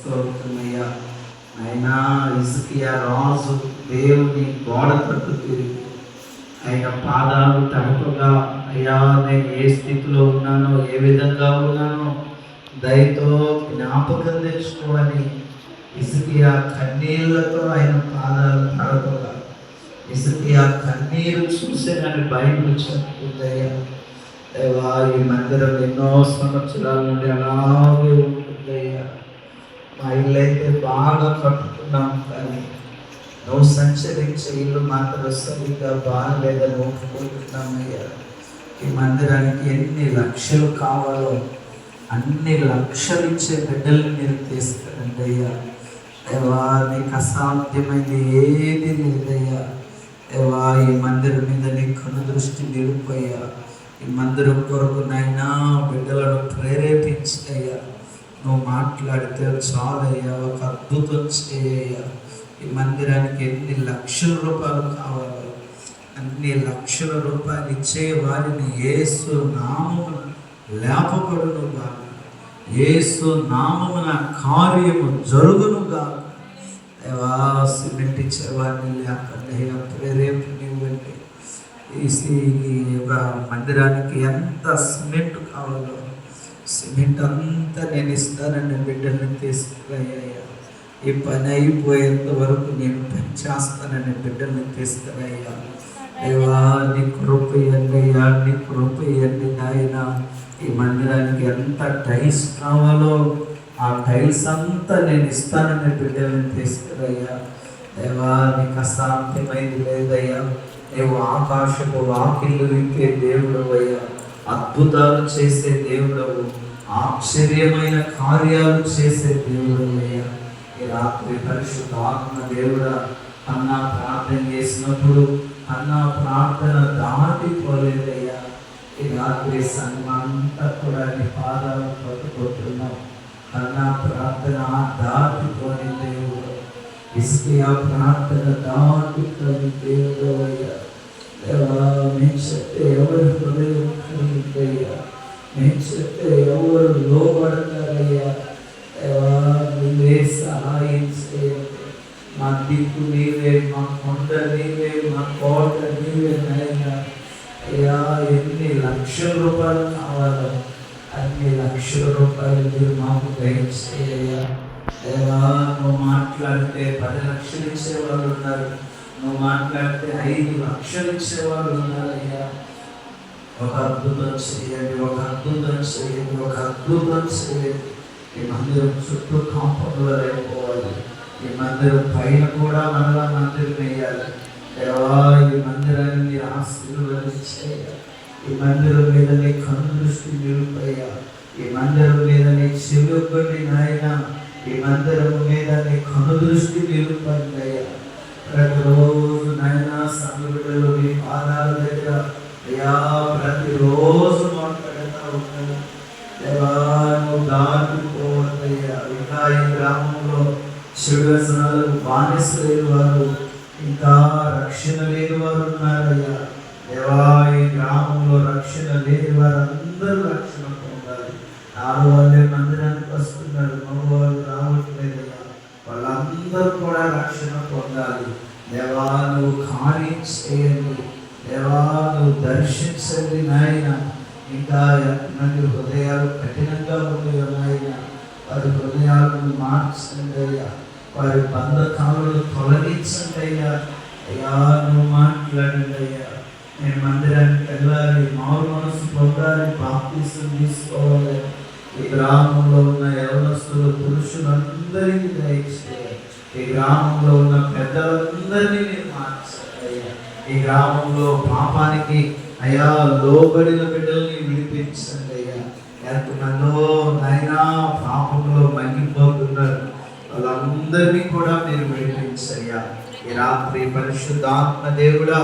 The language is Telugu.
స్తోత్రమయ్యా అయినా ఇసుకియా రాజు దేవుని గోడ తట్టు తిరిగి ఆయన పాదాలు తడపగా అయ్యా నేను ఏ స్థితిలో ఉన్నానో ఏ విధంగా ఉన్నానో దయతో జ్ఞాపకం తెచ్చుకోవని ఇసుకియా కన్నీళ్ళతో ఆయన పాదాలు తడపగా ఇసుకియా కన్నీరు చూసేనని బైబిల్ చెప్తుందయ్యా. దేవా ఈ మందిరం ఎన్నో సంవత్సరాల నుండి అలాగే ఉంటుంది మా ఇల్లు అయితే బాగా కట్టుకున్నాం కానీ నువ్వు సంచరించే ఇల్లు మాత్రం సరిగ్గా బాగలేదని ఒప్పుకుంటున్నామయ్యా ఈ మందిరానికి ఎన్ని లక్షలు కావాలో అన్ని లక్షలు ఇచ్చే బిడ్డల్ని మీరు తీసుకురండి అయ్యా. ఎవా నీకు అసాధ్యమైంది ఏది లేదయ్యా. ఎవా ఈ మందిరం మీద నీ కను దృష్టి నిలుపయ్యా. ఈ మందిరం కొరకు నైనా బిడ్డలను ప్రేరేపించయ్యా. నువ్వు మాట్లాడితే చాలయ్యా ఒక అద్భుతం చేయయ్యా. ఈ మందిరానికి ఎన్ని లక్షల రూపాయలు కావాలో? అన్ని లక్షల రూపాయలు ఇచ్చే వారిని ఏసు నామమున లేపబడును గాక. ఏసు నామమున కార్యము జరుగును గాక. దేవా సిమెంట్ ఇచ్చేవారిని లేకుండా అయ్యా ప్రేరేపనివ్వండి ఈ మందిరానికి ఎంత సిమెంట్ కావాలో సిమెంట్ అంతా నేను ఇస్తానని బిడ్డలను తీసుకురయ్యా. ఈ పని అయిపోయేంత వరకు నేను పని చేస్తానని బిడ్డలను తీసుకురయ్యా. దేవా నీ కృప ఇవ్వండి నీ కృప ఇవ్వండి నాయన. ఈ మందిరానికి ఎంత టైల్స్ కావాలో ఆ టైల్స్ అంతా నేను ఇస్తానని బిడ్డలను తీసుకురయ్యా. దేవా నీకు అసాధ్యమైంది లేదయ్యా. నీవు ఆకాశపు వాకిళ్ళు విప్పే దేవుడు అయ్యా అద్భుతాలు చేసే దేవుడవు. ఆశ్చర్యమైన కార్యాలు చేసే దేవుడు అయ్యా ఈ రాత్రి పరిశుద్ధ ఆత్మ దేవుడా అన్న ప్రార్థన చేసినప్పుడు అన్న ప్రార్థన దాటిపోలేదయ్యా. ఈ రాత్రి సంఘమంతా కూడా నీ పాదాలు పట్టుకుంటున్నాం అన్న ప్రార్థన దాటిపోని దేవుడు. ఇసుక ప్రార్థన దాటిపోని దేవుడు అయ్యా దేవా మేము చెప్తే ఎవరు హృదయం కలిగిందయ్యా. నేను చెప్తే ఎవరు లోబడతారయ్యా నువ్వే సహాయం చేయండి మా దిక్కు నీవే మా కొండ నీవే మా కోట నీవే నాయనా అయ్యా ఎన్ని లక్షల రూపాయలు కావాలో అన్ని లక్షల రూపాయలు మీరు మాకు దయచేయ్యా అయ్యా నువ్వు మాట్లాడితే పది లక్షలు ఇచ్చేవాళ్ళు ఉన్నారు. నువ్వు మాట్లాడితే ఐదు లక్షలు ఇచ్చేవాళ్ళు ఉన్నారు అయ్యా. చేయండి ఒక అద్భుతం చేయండి ఒక అద్భుతం చేయండి ఈ మందిరం చుట్టూ కాంపౌండ్లో అయిపోవాలి ఈ మందిరం పైన కూడా మరలా మందిరం వేయాలి దేవా ఈ మందిరాన్ని మీరు ఈ మందిరం మీద నీ కన్ను నువ్వు దాటిపోవద్దయ్యా ఇంకా ఈ గ్రామంలో చెడు బానిస లేని వారు ఇంకా రక్షణ లేని వారు ఉన్నారయ్యా దేవా ఈ గ్రామంలో రక్షణ లేని వారందరూ అందరూ రక్షణ పొందాలి ఆడవాళ్ళే మందిరానికి వస్తున్నారు మగవాళ్ళు రావట్లేదయ్యా. వాళ్ళందరూ కూడా రక్షణ పొందాలి దేవా నువ్వు కార్యం చేయండి. దేవా నువ్వు దర్శించండి నాయన. ఇంకా ఎంతమంది హృదయాలు కఠినంగా ఉన్నాయో నాయన వారి హృదయాలను మార్చండి అయ్యా వారి బంధకాలను తొలగించండి అయ్యా అయ్యా నువ్వు మాట్లాడండి అయ్యా నేను మందిరానికి వెళ్ళాలి మామూలు మనసు పొందాలి బాప్తీసం తీసుకోవాలి. ఈ గ్రామంలో ఉన్న యవనస్తులు పురుషులందరికీ దయచేయాలి ఈ గ్రామంలో ఉన్న పెద్దలందరినీ నేను మార్చాలి అయ్యా ఈ గ్రామంలో పాపానికి అయ్యా లోబడిన బిడ్డల్ని విడిపించండి అయ్యా. ఎంతమందో నాయనా పాపంలో మగ్గిపోతున్నారు. వాళ్ళందరినీ కూడా మీరు విడిపించయ్యా ఈ రాత్రి పరిశుద్ధాత్మ దేవుడా